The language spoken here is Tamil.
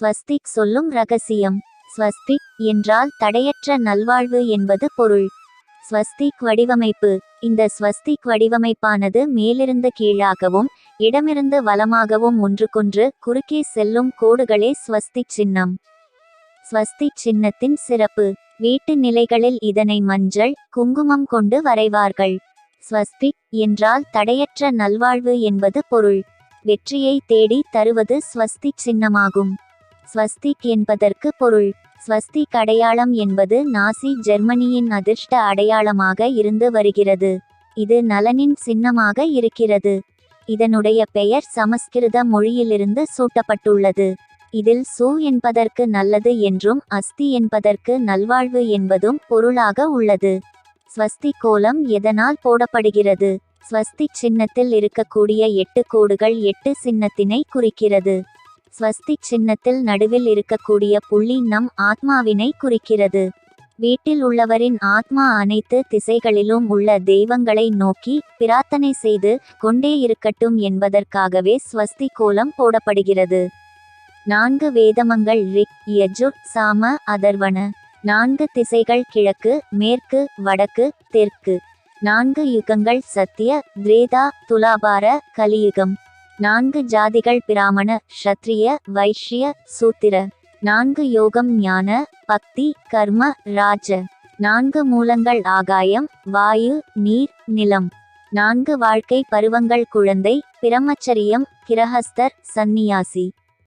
ஸ்வஸ்திக் சொல்லும் ரகசியம். ஸ்வஸ்திக் என்றால் தடையற்ற நல்வாழ்வு என்பது பொருள். ஸ்வஸ்திக் வடிவமைப்பு. இந்த ஸ்வஸ்திக் வடிவமைப்பானது மேலிருந்து கீழாகவும் இடமிருந்து வலமாகவும் ஒன்றுக்கொன்று குறுக்கே செல்லும் கோடுகளே ஸ்வஸ்திக் சின்னம். ஸ்வஸ்திக் சின்னத்தின் சிறப்பு. வீட்டு நிலைகளில் இதனை மஞ்சள் குங்குமம் கொண்டு வரைவார்கள். ஸ்வஸ்திக் என்றால் தடையற்ற நல்வாழ்வு என்பது பொருள். வெற்றியை தேடி தருவது ஸ்வஸ்திக் சின்னமாகும். ஸ்வஸ்திக் என்பதற்கு பொருள். ஸ்வஸ்திக் அடையாளம் என்பது நாசி ஜெர்மனியின் அதிர்ஷ்ட அடையாளமாக இருந்து வருகிறது. இது நலனின் சின்னமாக இருக்கிறது. இதனுடைய பெயர் சமஸ்கிருத மொழியிலிருந்து சூட்டப்பட்டுள்ளது. இதில் சு என்பதற்கு நல்லது என்றும் அஸ்தி என்பதற்கு நல்வாழ்வு என்பதும் பொருளாக உள்ளது. ஸ்வஸ்தி கோலம் எதனால் போடப்படுகிறது? ஸ்வஸ்திக் சின்னத்தில் இருக்கக்கூடிய எட்டு கோடுகள் எட்டு சின்னத்தினை குறிக்கிறது. ஸ்வஸ்தி சின்னத்தில் நடுவில் இருக்கக்கூடிய புள்ளி நம் ஆத்மாவினை குறிக்கிறது. வீட்டில் உள்ளவரின் ஆத்மா அனைத்து திசைகளிலும் உள்ள தெய்வங்களை நோக்கி பிரார்த்தனை செய்து கொண்டே இருக்கட்டும் என்பதற்காகவே ஸ்வஸ்தி கோலம் போடப்படுகிறது. நான்கு வேதமங்கள் ரிக் யஜுர் சாம அதர்வன. நான்கு திசைகள் கிழக்கு மேற்கு வடக்கு தெற்கு. நான்கு யுகங்கள் சத்திய திரேதா துலாபார கலியுகம். நான்கு ஜாதிகள் பிராமண ஷத்ரிய வைஷ்ய சூத்திர. நான்கு யோகம் ஞான பக்தி கர்ம ராஜ. நான்கு மூலங்கள் ஆகாயம் வாயு நீர் நிலம். நான்கு வாழ்க்கை பருவங்கள் குழந்தை பிரம்மச்சரியம் கிரகஸ்தர் சந்நியாசி.